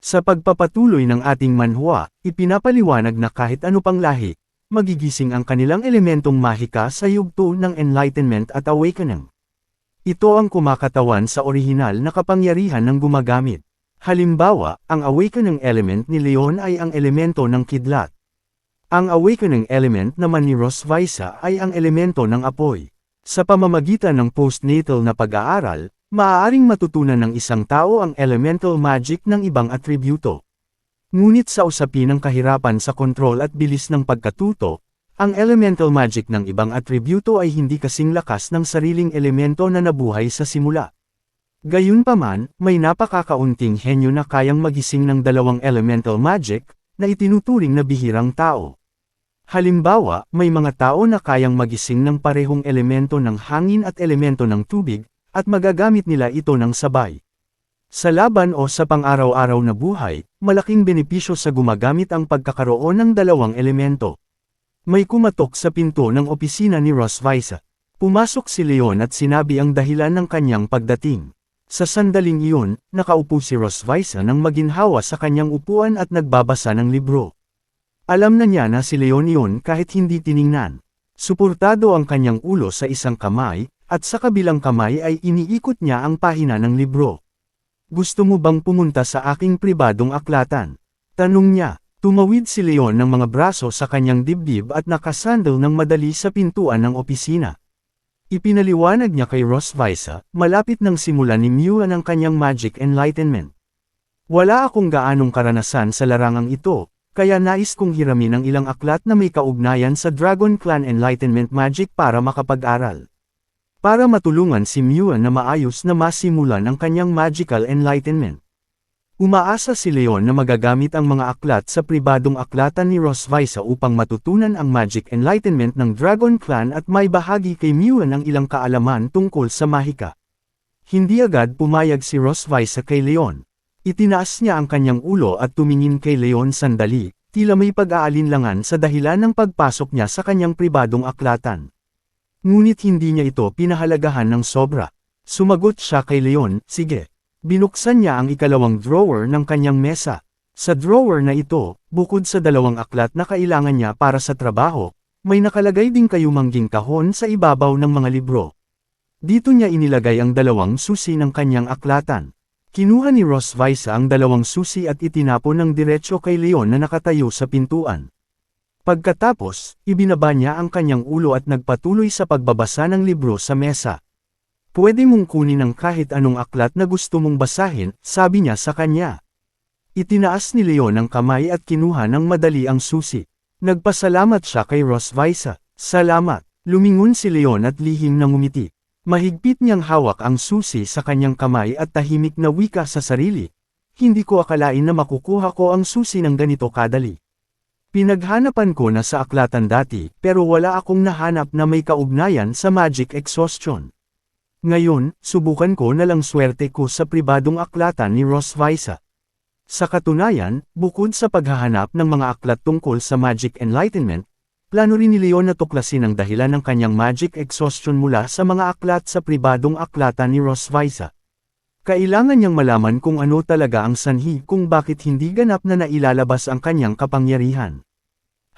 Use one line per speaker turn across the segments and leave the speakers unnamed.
Sa pagpapatuloy ng ating manhwa, ipinapaliwanag na kahit ano pang lahi, magigising ang kanilang elementong mahika sa yugto ng enlightenment at awakening. Ito ang kumakatawan sa orihinal na kapangyarihan ng gumagamit. Halimbawa, ang awakening element ni Leon ay ang elemento ng kidlat. Ang awakening element naman ni Rosvisa ay ang elemento ng apoy. Sa pamamagitan ng postnatal na pag-aaral, maaaring matutunan ng isang tao ang elemental magic ng ibang atribyuto. Ngunit sa usapin ng kahirapan sa kontrol at bilis ng pagkatuto, ang elemental magic ng ibang atribyuto ay hindi kasing lakas ng sariling elemento na nabuhay sa simula. Gayunpaman, may napakakaunting henyo na kayang magising ng dalawang elemental magic, na itinuturing na bihirang tao. Halimbawa, may mga tao na kayang magising ng parehong elemento ng hangin at elemento ng tubig, at magagamit nila ito ng sabay. Sa laban o sa pang-araw-araw na buhay, malaking benepisyo sa gumagamit ang pagkakaroon ng dalawang elemento. May kumatok sa pinto ng opisina ni Ross Visa. Pumasok si Leon at sinabi ang dahilan ng kanyang pagdating. Sa sandaling iyon, nakaupo si Ross Visa nang maginhawa sa kanyang upuan at nagbabasa ng libro. Alam na niya na si Leon iyon kahit hindi tiningnan. Suportado ang kanyang ulo sa isang kamay, at sa kabilang kamay ay iniikot niya ang pahina ng libro. Gusto mo bang pumunta sa aking pribadong aklatan? Tanong niya. Tumawid si Leon ng mga braso sa kanyang dibdib at nakasandal ng madali sa pintuan ng opisina. Ipinaliwanag niya kay Ross Visa, malapit nang simulan ni Mew ang kanyang magic enlightenment. Wala akong gaanong karanasan sa larangang ito, kaya nais kong hiramin ang ilang aklat na may kaugnayan sa Dragon Clan Enlightenment Magic para makapag-aral. Para matulungan si Mew na maayos na masimulan ang kanyang magical enlightenment. Umaasa si Leon na magagamit ang mga aklat sa pribadong aklatan ni Rosvisa upang matutunan ang Magic Enlightenment ng Dragon Clan at may bahagi kay Mew ang ilang kaalaman tungkol sa mahika. Hindi agad pumayag si Rosvisa kay Leon. Itinaas niya ang kanyang ulo at tumingin kay Leon sandali, tila may pag-aalinlangan sa dahilan ng pagpasok niya sa kanyang pribadong aklatan. Ngunit hindi niya ito pinahalagahan ng sobra. Sumagot siya kay Leon, sige. Binuksan niya ang ikalawang drawer ng kanyang mesa. Sa drawer na ito, bukod sa dalawang aklat na kailangan niya para sa trabaho, may nakalagay ding kayumangging kahon sa ibabaw ng mga libro. Dito niya inilagay ang dalawang susi ng kanyang aklatan. Kinuha ni Ross Visa ang dalawang susi at itinapon ng diretsyo kay Leon na nakatayo sa pintuan. Pagkatapos, ibinaba niya ang kanyang ulo at nagpatuloy sa pagbabasa ng libro sa mesa. Pwede mong kunin ang kahit anong aklat na gusto mong basahin, sabi niya sa kanya. Itinaas ni Leon ang kamay at kinuha ng madali ang susi. Nagpasalamat siya kay Ross Visa. Salamat. Lumingon si Leon at lihim na ngumiti. Mahigpit niyang hawak ang susi sa kanyang kamay at tahimik na wika sa sarili. Hindi ko akalain na makukuha ko ang susi ng ganito kadali. Pinaghanapan ko na sa aklatan dati, pero wala akong nahanap na may kaugnayan sa magic exhaustion. Ngayon, subukan ko na lang swerte ko sa pribadong aklatan ni Ross Visa. Sa katunayan, bukod sa paghahanap ng mga aklat tungkol sa Magic Enlightenment, plano rin ni Leon na tuklasin ang dahilan ng kanyang magic exhaustion mula sa mga aklat sa pribadong aklatan ni Ross Visa. Kailangan niyang malaman kung ano talaga ang sanhi kung bakit hindi ganap na nailalabas ang kanyang kapangyarihan.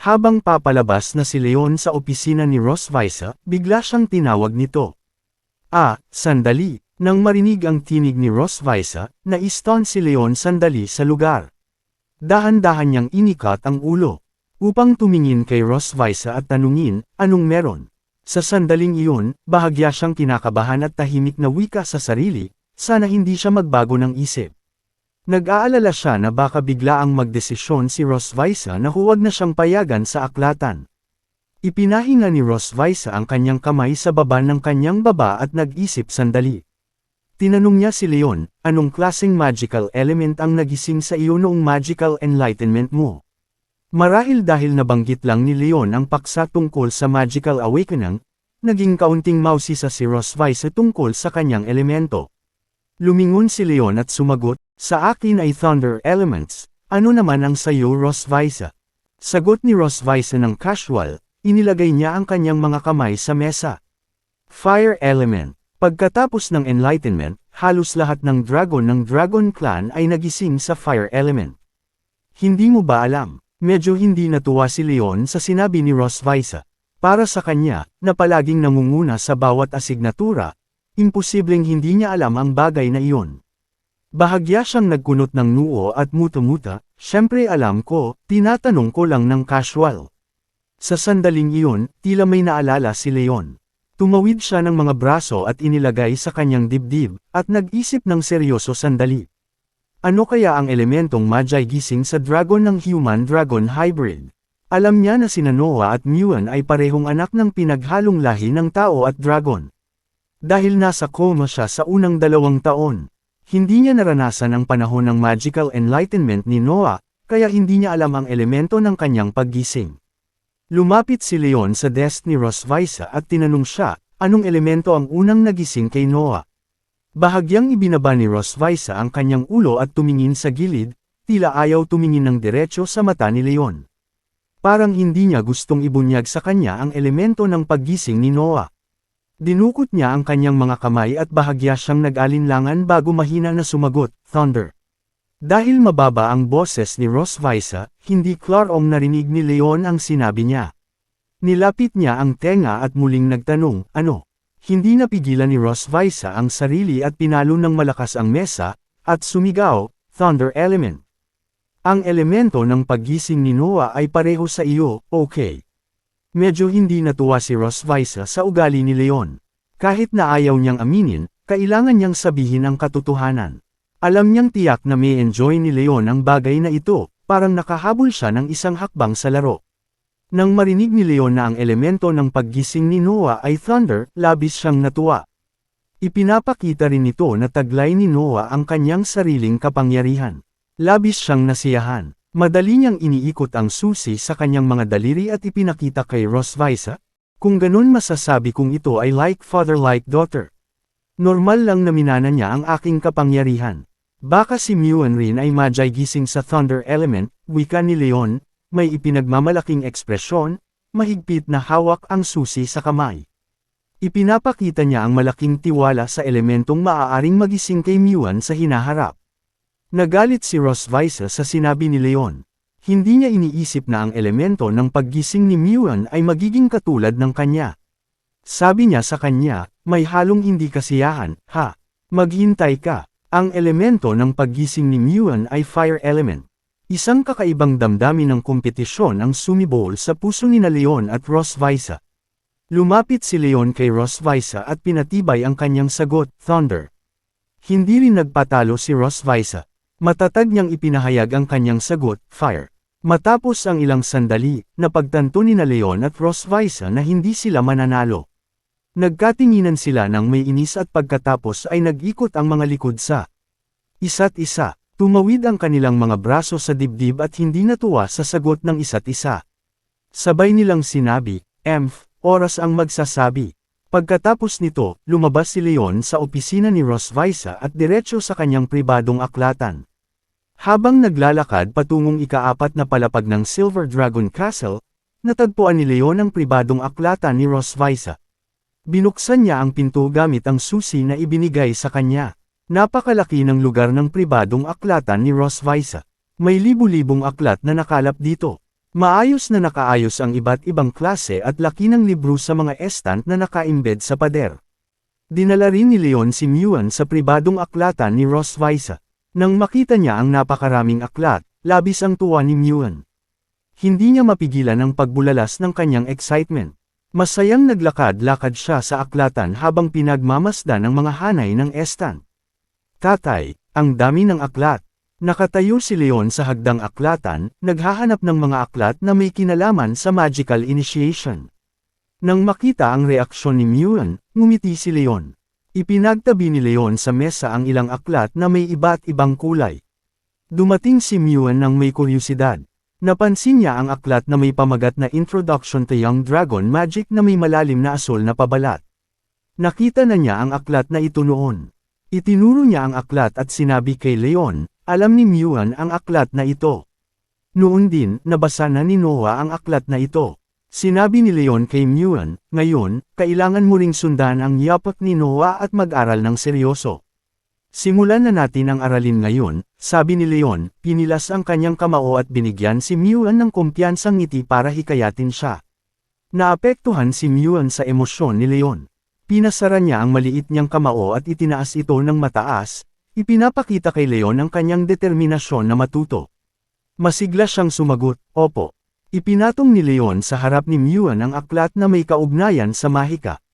Habang papalabas na si Leon sa opisina ni Ross Visa, bigla siyang tinawag nito. Ah, sandali. Nang marinig ang tinig ni Ross Visa, na-stun si Leon sandali sa lugar. Dahan-dahan niyang inikat ang ulo. Upang tumingin kay Ross Visa at tanungin, anong meron? Sa sandaling iyon, bahagya siyang kinakabahan at tahimik na wika sa sarili, sana hindi siya magbago ng isip. Nag-aalala siya na baka bigla ang magdesisyon si Ross Visa na huwag na siyang payagan sa aklatan. Ipinahinga ni Ross Visa ang kanyang kamay sa baba ng kanyang baba at nag-isip sandali. Tinanong niya si Leon, anong klaseng magical element ang nagising sa iyo noong magical enlightenment mo? Marahil dahil nabanggit lang ni Leon ang paksa tungkol sa magical awakening, naging kaunting mausisa si Ross Visa tungkol sa kanyang elemento. Lumingon si Leon at sumagot, sa akin ay thunder elements, ano naman ang sayo Ross Visa? Sagot ni Ross Visa ng casual, Inilagay niya ang kanyang mga kamay sa mesa. Fire element. Pagkatapos ng enlightenment, halos lahat ng dragon ng Dragon Clan ay nagising sa fire element. Hindi mo ba alam? Medyo hindi natuwa si Leon sa sinabi ni Rosvisa. Para sa kanya, na palaging nangunguna sa bawat asignatura, imposibleng hindi niya alam ang bagay na iyon. Bahagya siyang nagkunot ng noo at muta-muta, syempre alam ko, tinatanong ko lang ng casual. Sa sandaling iyon, tila may naalala si Leon. Tumawid siya ng mga braso at inilagay sa kanyang dibdib, at nag-isip ng seryoso sandali. Ano kaya ang elementong Magi gising sa dragon ng human-dragon hybrid? Alam niya na sina Noah at Muan ay parehong anak ng pinaghalong lahi ng tao at dragon. Dahil nasa coma siya sa unang dalawang taon, hindi niya naranasan ang panahon ng magical enlightenment ni Noah, kaya hindi niya alam ang elemento ng kanyang paggising. Lumapit si Leon sa desk ni Rosvisa at tinanong siya, anong elemento ang unang nagising kay Noah? Bahagyang ibinaba ni Rosvisa ang kanyang ulo at tumingin sa gilid, tila ayaw tumingin ng diretso sa mata ni Leon. Parang hindi niya gustong ibunyag sa kanya ang elemento ng paggising ni Noah. Dinukot niya ang kanyang mga kamay at bahagya siyang nag-alinlangan bago mahina na sumagot, Thunder. Dahil mababa ang boses ni Rosvisa, hindi klarong narinig ni Leon ang sinabi niya. Nilapit niya ang tenga at muling nagtanong, ano? Hindi napigilan ni Rosvisa ang sarili at pinalo ng malakas ang mesa, at sumigaw, Thunder Element. Ang elemento ng paggising ni Noah ay pareho sa iyo, okay. Medyo hindi natuwa si Rosvisa sa ugali ni Leon. Kahit na ayaw niyang aminin, kailangan niyang sabihin ang katotohanan. Alam niyang tiyak na may enjoy ni Leon ang bagay na ito, parang nakahabol siya ng isang hakbang sa laro. Nang marinig ni Leon na ang elemento ng paggising ni Noah ay thunder, labis siyang natuwa. Ipinapakita rin ito na taglay ni Noah ang kanyang sariling kapangyarihan. Labis siyang nasiyahan. Madali niyang iniikot ang susi sa kanyang mga daliri at ipinakita kay Rosvisa. Kung ganun masasabi kong ito ay like father like daughter. Normal lang na minana niya ang aking kapangyarihan. Baka si Muan rin ay magi gising sa thunder element, wika ni Leon, may ipinagmamalaking ekspresyon, mahigpit na hawak ang susi sa kamay. Ipinapakita niya ang malaking tiwala sa elementong maaaring magising kay Muan sa hinaharap. Nagalit si Rosvisa sa sinabi ni Leon. Hindi niya iniisip na ang elemento ng paggising ni Muan ay magiging katulad ng kanya. Sabi niya sa kanya, may halong hindi kasiyahan, ha? Maghintay ka. Ang elemento ng paggising ni Muan ay fire element. Isang kakaibang damdamin ng kompetisyon ang sumibol sa puso ni na Leon at Rosvisa. Lumapit si Leon kay Rosvisa at pinatibay ang kanyang sagot, Thunder. Hindi rin nagpatalo si Rosvisa. Matatag niyang ipinahayag ang kanyang sagot, Fire. Matapos ang ilang sandali, napagtanto ni na Leon at Rosvisa na hindi sila mananalo. Nagkatinginan sila ng may inis at pagkatapos ay nag-ikot ang mga likod sa isa't isa. Tumawid ang kanilang mga braso sa dibdib at hindi natuwa sa sagot ng isa't isa. Sabay nilang sinabi, Emph, oras ang magsasabi. Pagkatapos nito, lumabas si Leon sa opisina ni Rosvisa at diretso sa kanyang pribadong aklatan. Habang naglalakad patungong ikaapat na palapag ng Silver Dragon Castle, natagpuan ni Leon ang pribadong aklatan ni Rosvisa. Binuksan niya ang pinto gamit ang susi na ibinigay sa kanya. Napakalaki ng lugar ng pribadong aklatan ni Rosvisa. May libu-libong aklat na nakalap dito. Maayos na nakaayos ang iba't ibang klase at laki ng libro sa mga estant na nakaimbed sa pader. Dinala rin ni Leon si Muan sa pribadong aklatan ni Rosvisa. Nang makita niya ang napakaraming aklat, labis ang tuwa ni Muan. Hindi niya mapigilan ang pagbulalas ng kanyang excitement. Masayang naglakad-lakad siya sa aklatan habang pinagmamasdan ng mga hanay ng estant. Tatay, ang dami ng aklat. Nakatayo si Leon sa hagdang aklatan, naghahanap ng mga aklat na may kinalaman sa magical initiation. Nang makita ang reaksyon ni Muan, ngumiti si Leon. Ipinagtabi ni Leon sa mesa ang ilang aklat na may iba't ibang kulay. Dumating si Muan ng may kuryusidad. Napansin niya ang aklat na may pamagat na Introduction to Young Dragon Magic na may malalim na asol na pabalat. Nakita na niya ang aklat na ito noon. Itinuro niya ang aklat at sinabi kay Leon, alam ni Muan ang aklat na ito. Noon din, nabasa na ni Noah ang aklat na ito. Sinabi ni Leon kay Muan, ngayon, kailangan mo ring sundan ang yapak ni Noah at mag-aral ng seryoso. Simulan na natin ang aralin ngayon, sabi ni Leon, pinilas ang kanyang kamao at binigyan si Muan ng kumpiyansang ngiti para hikayatin siya. Naapektuhan si Muan sa emosyon ni Leon. Pinasara niya ang maliit niyang kamao at itinaas ito ng mataas, ipinapakita kay Leon ang kanyang determinasyon na matuto. Masigla siyang sumagot, opo. Ipinatong ni Leon sa harap ni Muan ang aklat na may kaugnayan sa mahika.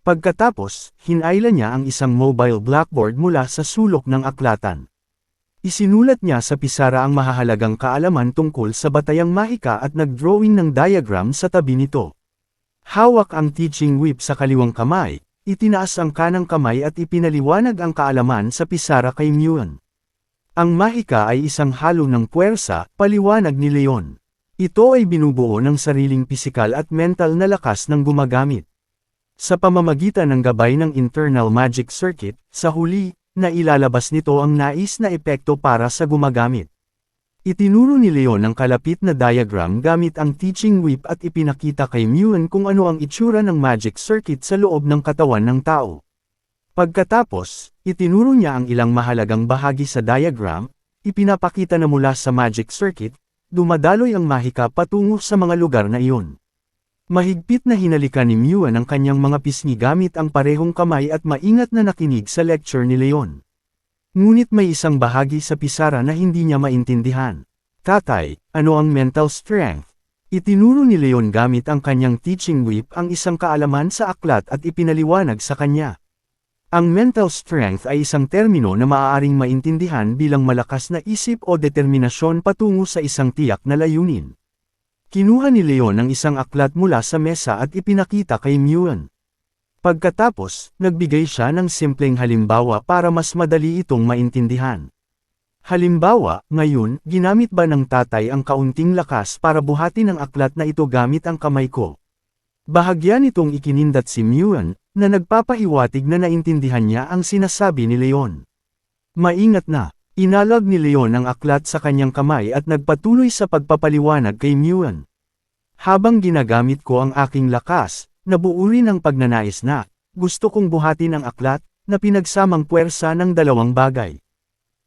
Pagkatapos, hinayla niya ang isang mobile blackboard mula sa sulok ng aklatan. Isinulat niya sa pisara ang mahahalagang kaalaman tungkol sa batayang mahika at nagdrawing ng diagram sa tabi nito. Hawak ang teaching whip sa kaliwang kamay, itinaas ang kanang kamay at ipinaliwanag ang kaalaman sa pisara kay Muan. Ang mahika ay isang halo ng puwersa, paliwanag ni Leon. Ito ay binubuo ng sariling pisikal at mental na lakas ng gumagamit. Sa pamamagitan ng gabay ng internal magic circuit, sa huli, na ilalabas nito ang nais na epekto para sa gumagamit. Itinuro ni Leon ang kalapit na diagram gamit ang teaching whip at ipinakita kay Muan kung ano ang itsura ng magic circuit sa loob ng katawan ng tao. Pagkatapos, itinuro niya ang ilang mahalagang bahagi sa diagram, ipinapakita na mula sa magic circuit, dumadaloy ang mahika patungo sa mga lugar na iyon. Mahigpit na hinalikan ni Muan ang kanyang mga pisngi gamit ang parehong kamay at maingat na nakinig sa lecture ni Leon. Ngunit may isang bahagi sa pisara na hindi niya maintindihan. Tatay, ano ang mental strength? Itinuro ni Leon gamit ang kanyang teaching whip ang isang kaalaman sa aklat at ipinaliwanag sa kanya. Ang mental strength ay isang termino na maaaring maintindihan bilang malakas na isip o determinasyon patungo sa isang tiyak na layunin. Kinuha ni Leon ang isang aklat mula sa mesa at ipinakita kay Muan. Pagkatapos, nagbigay siya ng simpleng halimbawa para mas madali itong maintindihan. Halimbawa, ngayon, ginamit ba ng tatay ang kaunting lakas para buhatin ang aklat na ito gamit ang kamay ko? Bahagyan itong ikinindat si Muan, na nagpapahiwatig na naintindihan niya ang sinasabi ni Leon. Maingat na, Inalag ni Leon ang aklat sa kanyang kamay at nagpatuloy sa pagpapaliwanag kay Muan. Habang ginagamit ko ang aking lakas, nabuo rin ang pagnanais na, gusto kong buhatin ang aklat, na pinagsamang puwersa ng dalawang bagay.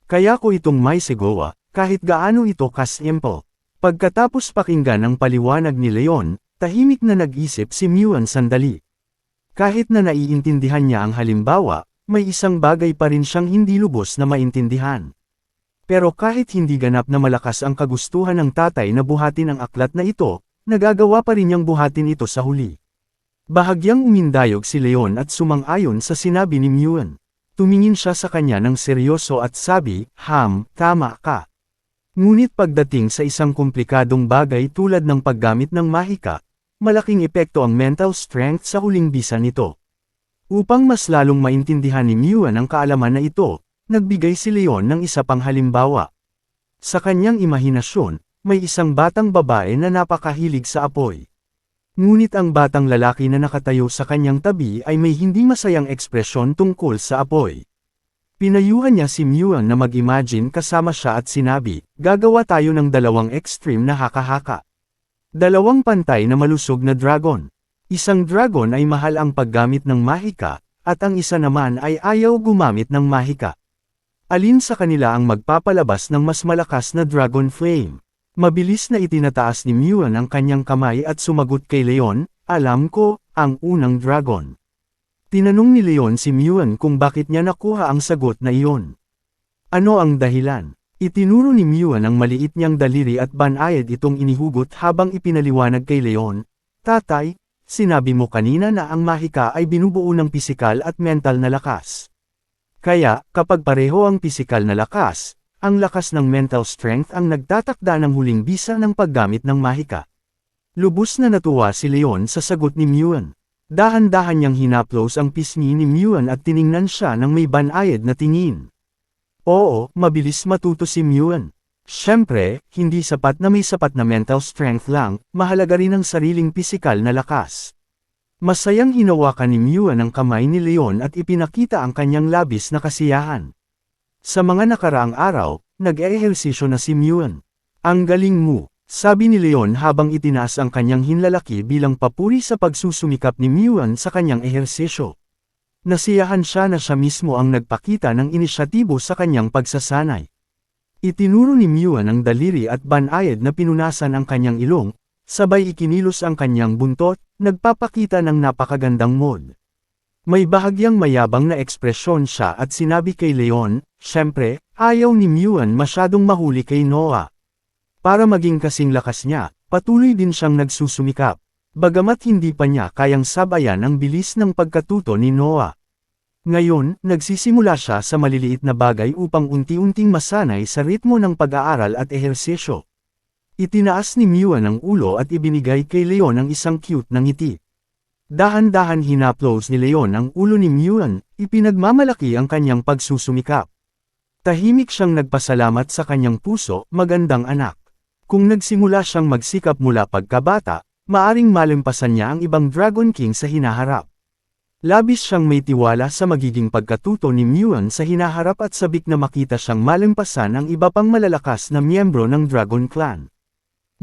Kaya ko itong may segowa, kahit gaano ito kasimple. Pagkatapos pakinggan ang paliwanag ni Leon, tahimik na nag-isip si Muan sandali. Kahit na naiintindihan niya ang halimbawa, may isang bagay pa rin siyang hindi lubos na maintindihan. Pero kahit hindi ganap na malakas ang kagustuhan ng tatay na buhatin ang aklat na ito, nagagawa pa rin niyang buhatin ito sa huli. Bahagyang umindayog si Leon at sumang-ayon sa sinabi ni Muan. Tumingin siya sa kanya ng seryoso at sabi, Ham, tama ka. Ngunit pagdating sa isang komplikadong bagay tulad ng paggamit ng mahika, malaking epekto ang mental strength sa huling bisa nito. Upang mas lalong maintindihan ni Muan ang kaalaman na ito, Nagbigay si Leon ng isa pang halimbawa. Sa kanyang imahinasyon, may isang batang babae na napakahilig sa apoy. Ngunit ang batang lalaki na nakatayo sa kanyang tabi ay may hindi masayang ekspresyon tungkol sa apoy. Pinayuhan niya si Muan na mag-imagine kasama siya at sinabi, gagawa tayo ng dalawang extreme na haka-haka. Dalawang pantay na malusog na dragon. Isang dragon ay mahal ang paggamit ng mahika, at ang isa naman ay ayaw gumamit ng mahika. Alin sa kanila ang magpapalabas ng mas malakas na dragon flame? Mabilis na itinataas ni Muan ang kanyang kamay at sumagot kay Leon, alam ko, ang unang dragon. Tinanong ni Leon si Muan kung bakit niya nakuha ang sagot na iyon. Ano ang dahilan? Itinuro ni Muan ang maliit niyang daliri at banayad itong inihugot habang ipinaliwanag kay Leon, Tatay, sinabi mo kanina na ang mahika ay binubuo ng pisikal at mental na lakas. Kaya, kapag pareho ang pisikal na lakas, ang lakas ng mental strength ang nagtatakda ng huling bisa ng paggamit ng mahika. Lubos na natuwa si Leon sa sagot ni Muan. Dahan-dahan niyang hinaplos ang pisngi ni Muan at tiningnan siya ng may banayad na tingin. Oo, mabilis matuto si Muan. Siyempre, hindi sapat na may sapat na mental strength lang, mahalaga rin ang sariling pisikal na lakas. Masayang hinawakan ni Muan ang kamay ni Leon at ipinakita ang kanyang labis na kasiyahan. Sa mga nakaraang araw, nag-ehersisyo na si Muan. Ang galing mo, sabi ni Leon habang itinaas ang kanyang hinlalaki bilang papuri sa pagsusumikap ni Muan sa kanyang ehersisyo. Nasiyahan siya na siya mismo ang nagpakita ng inisyatibo sa kanyang pagsasanay. Itinuro ni Muan ang daliri at banayad na pinunasan ang kanyang ilong, sabay ikinilos ang kanyang buntot, nagpapakita ng napakagandang mod. May bahagyang mayabang na ekspresyon siya at sinabi kay Leon, syempre, ayaw ni Muan masyadong mahuli kay Noah. Para maging kasing lakas niya, patuloy din siyang nagsusumikap. Bagamat hindi pa niya kayang sabayan ang bilis ng pagkatuto ni Noah. Ngayon, nagsisimula siya sa maliliit na bagay upang unti-unting masanay sa ritmo ng pag-aaral at ehersesyo. Itinaas ni Muan ang ulo at ibinigay kay Leon ang isang cute na ngiti. Dahan-dahan hinaplos ni Leon ang ulo ni Muan, ipinagmamalaki ang kanyang pagsusumikap. Tahimik siyang nagpasalamat sa kanyang puso, magandang anak. Kung nagsimula siyang magsikap mula pagkabata, maaring malimpasan niya ang ibang Dragon King sa hinaharap. Labis siyang may tiwala sa magiging pagkatuto ni Muan sa hinaharap at sabik na makita siyang malimpasan ang iba pang malalakas na miyembro ng Dragon Clan.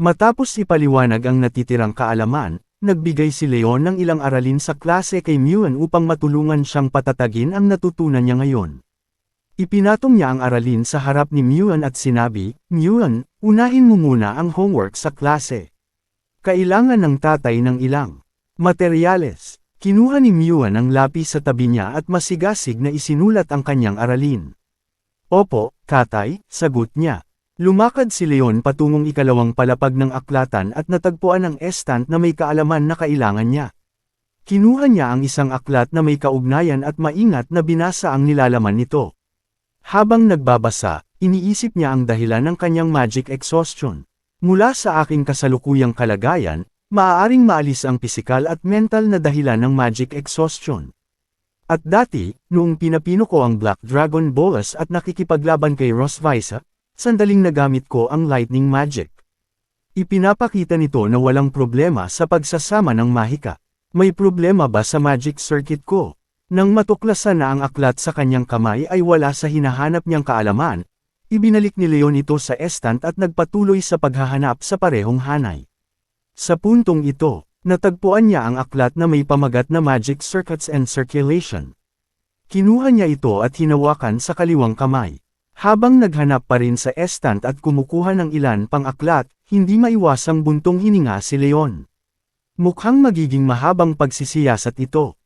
Matapos ipaliwanag ang natitirang kaalaman, nagbigay si Leon ng ilang aralin sa klase kay Muan upang matulungan siyang patatagin ang natutunan niya ngayon. Ipinatong niya ang aralin sa harap ni Muan at sinabi, Muan, unahin mo muna ang homework sa klase. Kailangan ng tatay ng ilang materyales. Kinuha ni Muan ang lapis sa tabi niya at masigasig na isinulat ang kanyang aralin. Opo, katay, sagot niya. Lumakad si Leon patungong ikalawang palapag ng aklatan at natagpuan ang estant na may kaalaman na kailangan niya. Kinuha niya ang isang aklat na may kaugnayan at maingat na binasa ang nilalaman nito. Habang nagbabasa, iniisip niya ang dahilan ng kanyang magic exhaustion. Mula sa aking kasalukuyang kalagayan, maaaring maalis ang pisikal at mental na dahilan ng magic exhaustion. At dati, noong pinapino ko ang Black Dragon Bolas at nakikipaglaban kay Rosvisa, sandaling nagamit ko ang lightning magic. Ipinapakita nito na walang problema sa pagsasama ng mahika. May problema ba sa magic circuit ko? Nang matuklasan na ang aklat sa kanyang kamay ay wala sa hinahanap niyang kaalaman, Ibinalik ni Leon ito sa estant at nagpatuloy sa paghahanap sa parehong hanay. Sa puntong ito, natagpuan niya ang aklat na may pamagat na Magic Circuits and Circulation. Kinuha niya ito at hinawakan sa kaliwang kamay. Habang naghanap pa rin sa estant at kumukuha ng ilan pang aklat, hindi maiwasang buntong hininga si Leon. Mukhang magiging mahabang pagsisiyasat ito.